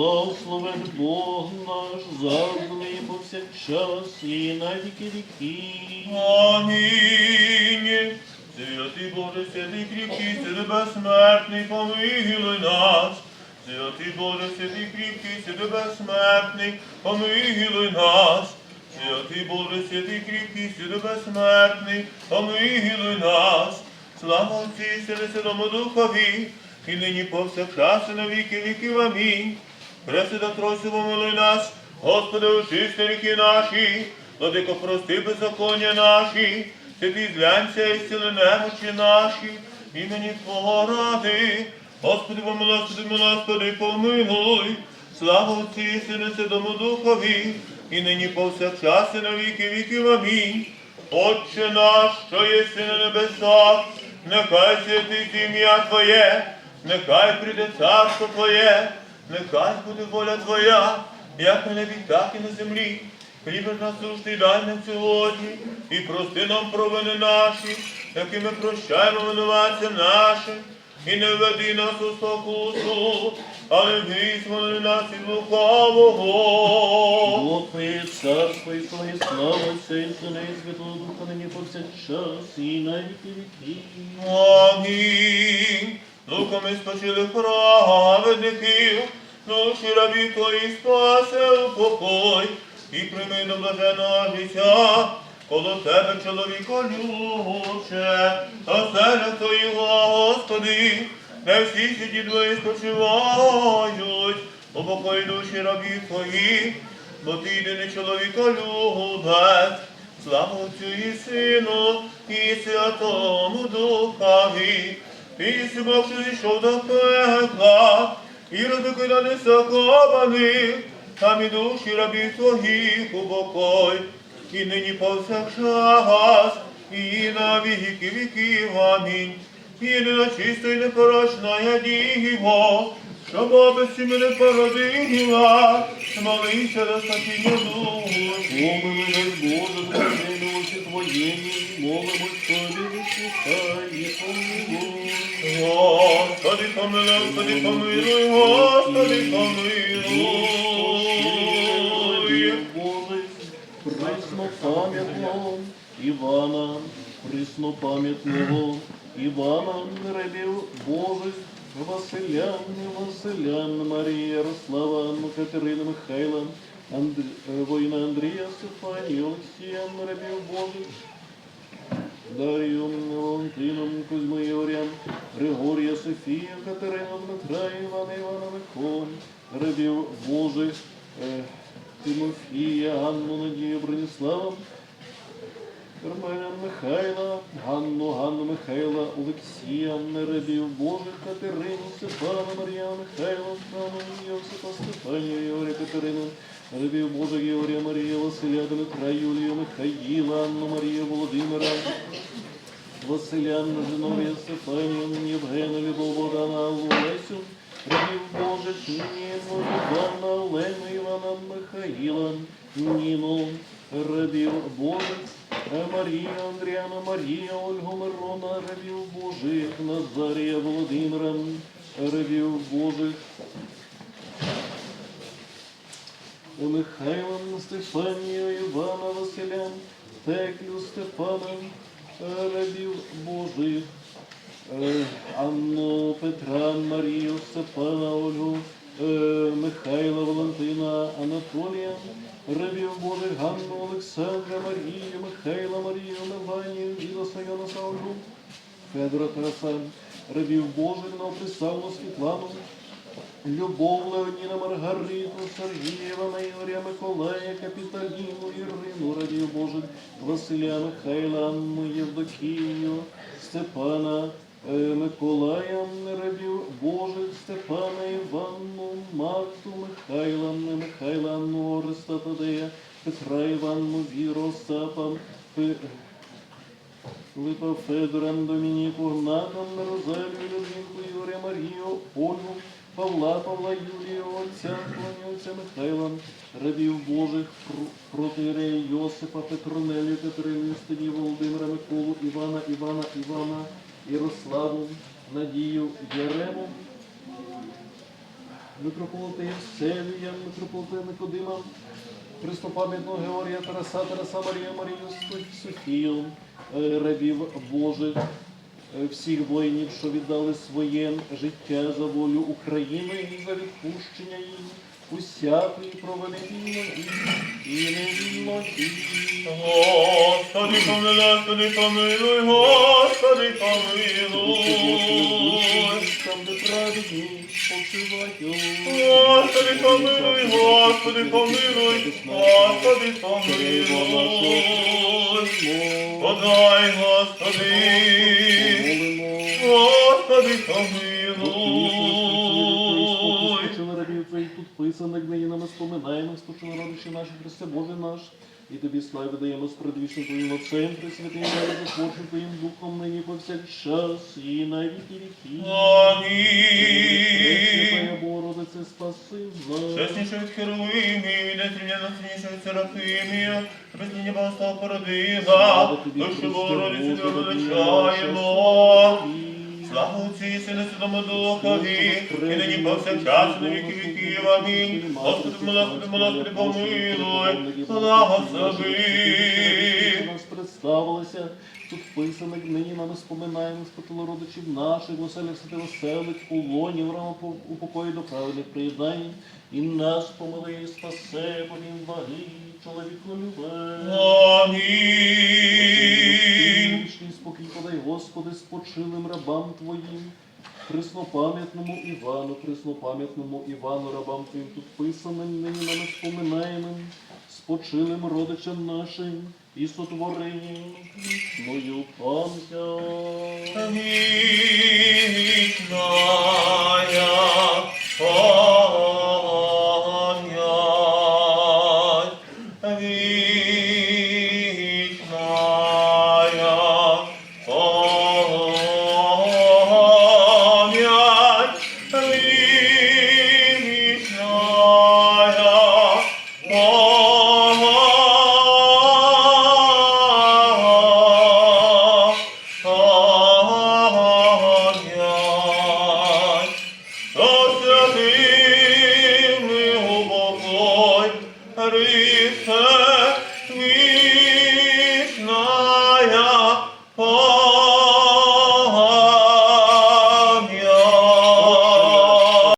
Благословен Бог наш, завжди і повсякчас, і на віки віки. Амінь. Святий Боже, святий кріпкий, святий безсмертний, помилуй нас. Святий Боже, святий кріпкий, святий безсмертний, помилуй нас. Святий Боже, святий кріпкий, святий безсмертний, помилуй нас. Слава Отцю і Сину, Святому Духові, і нині повсякчас, і на віки віків. Амінь. Пресвята Тройцю, помилуй нас, Господи, очисти ріки наші, Владико, прости беззаконня наші, святий зглянься і сили немочі наші, імені Твого ради. Господи, помилуй, Господи, помилуй. Слава Отцю і Сину, Святому Духові, і нині повсякчас, і на віки віків. Амінь. Отче наш, що єси на небесах, нехай святить ім'я Твоє, нехай прийде царство Твоє, нехай буде воля Твоя, як на небі, так і на землі. Хліб наш насущний дай нам сьогодні, і прости нам провини наші, які ми прощаємо винуватцям нашим, і не веди нас у спокусу, але визволи нас від лукавого. Твоє царство і Твоє слава, Отця і Сина і Святого Духа, нині повсякчас, і на віки віки. Амінь. Духом і спочили праведників, душі рабі твої спасе у покой, і прийми до блаженого життя, коло тебе чоловіко любче, оселя твої, Господи, де всі сіді твої спочивають, у покої душі рабі твої, бо ти єдиний чоловіко любець, Слава Отцю і Сину, і Святому Духові, і Бог, що зійшов до пекла, і розбикоданий закованих, там і душі рабів твоїх упокой, і нині повсякчас, і на віки віків. Амінь. І не чисто і непорочна діво, що баби сіми не породила, молися до спасіння душі. Помилуй нас, Боже, за милості Твоєї, молимось Тобі, помилуй, Господи, помилуй, Господи, помилуй. Боже, преснопам'ятного Івана, преснопам'ятного Івана, рабів Божих, Василян, Василян, Марія, Ярослава, Катерина, Михайла, Андр... е, воїна Андрія, Стефанія, Олексія, рабів Божих, Дар'ю, Валентином, Кузьми, Оріан, Григорія, Софія, Катерина, Дмитра, Івана, Івана, Микола, рабів Божих, е, Тимофія, Ганну, Надію, Броніслава, Кармеля Михайла, Ганну, Ганну Михайла, Олексія, Неребів Божих, Катерину, Степана, Марія, Михайла, Страну, Йосипа, Стефанію, Ігоря, Катерину, Рабів Божих, Ігоря, Марія, Василя, Дмитра, Юлію, Михаїла, Анну, Марію, Володимира, Василя, Жиновія, Стефанію, Євгена, Любов, Богдана, Лесю, Рабів Божих, Ніну, Івана, Олену, Івана, Михаїла, Ніну, Рабів Божих, Марія, Андріана, Марія, Ольгу, Мирона, Рабів Божих, Назарія, Володимира, Рабів Божих, Михайлом, Стефанію, Івана, Василя, Теклю, Стефана, рабів Божих, е, Анну, Петра, Марію, Степана, Ольгу, е, Михайла, Валентина, Анатолія, рабів Божих, Ганну, Олександра, Марію, Михайла, Марію, Меланію, Діда, Йона, Ольгу, Федора, Тараса, рабів Божих, Новоприставну, Світлану, Любов, Леоніна, Маргариту, Сергія, Івана, Ігоря, Миколая, Капіталіну, Ірину, Радію Божих, Василя, Михайла, Анну, Євдокію, Степана, е, Миколая, Рабів Божих, Степана, Іванну, Марту, Михайла, Михайла, Анну, Ореста, Тадея, Петра, Іванну, Віру, Остапа, Липа Федора, Домініку, Гната, Розалію, Людмилку, Ігоря, Марію, Ольгу, Павла, Павла, Юлію, Отця, Отця Михайла, рабів Божих, Протирея, Йосипа, Петронелію, Катерину, Стадію, Володимира, Миколу, Івана, Івана, Івана, Ярославу, Надію, Ярему, митрополита Євсевія, митрополита Никодима, Христопам'ятного Георгія Тараса, Тараса Марія, Марію Соф- Софію, е, рабів Божих, всіх воїнів, що віддали своє життя за волю України і за відпущення їм усякої провини вільної і невільної. Господи, помилуй, Господи, помилуй, Господи, помилуй. Там, де праведні спочивають. Господи, помилуй, Господи, помилуй, Господи, помилуй. Подай, Господи, Господи, помилуй. Спочили рабів твоїх тут нині нами споминаємо, спочили родичі наші, Христе Боже наш, і тобі славу даємо з предвічним Твоїм Отцем, Пресвятим Божим Твоїм Духом, нині повсякчас, і на віки віки. Амінь. Богородице, спаси нас. Чесніше від Херовимів, і незрівняно сильніше від Серафимів, без небо став породила, душу Богородицю величаємо. Слава Отцю і Сину Святому Духові, і нині повсякчас, і на віки віків. Амінь. Господи, Господи, помилуй, Господи, помилуй. Благослови. нас представилися, тут вписаних, нині нами споминаємо, спочило родичів наших, в оселях святих оселить, полонів, рано у покої до правильних приєднань, і нас помили, і спасе, бо він благий, чоловіку любе. Амінь. Спочилим рабам Твоїм, Хриснопам'ятному Івану, Хриснопам'ятному Івану, рабам Твоїм тут писаним, нині нами споминаємим, спочилим родичам нашим і сотворенням мою. Пам'ять,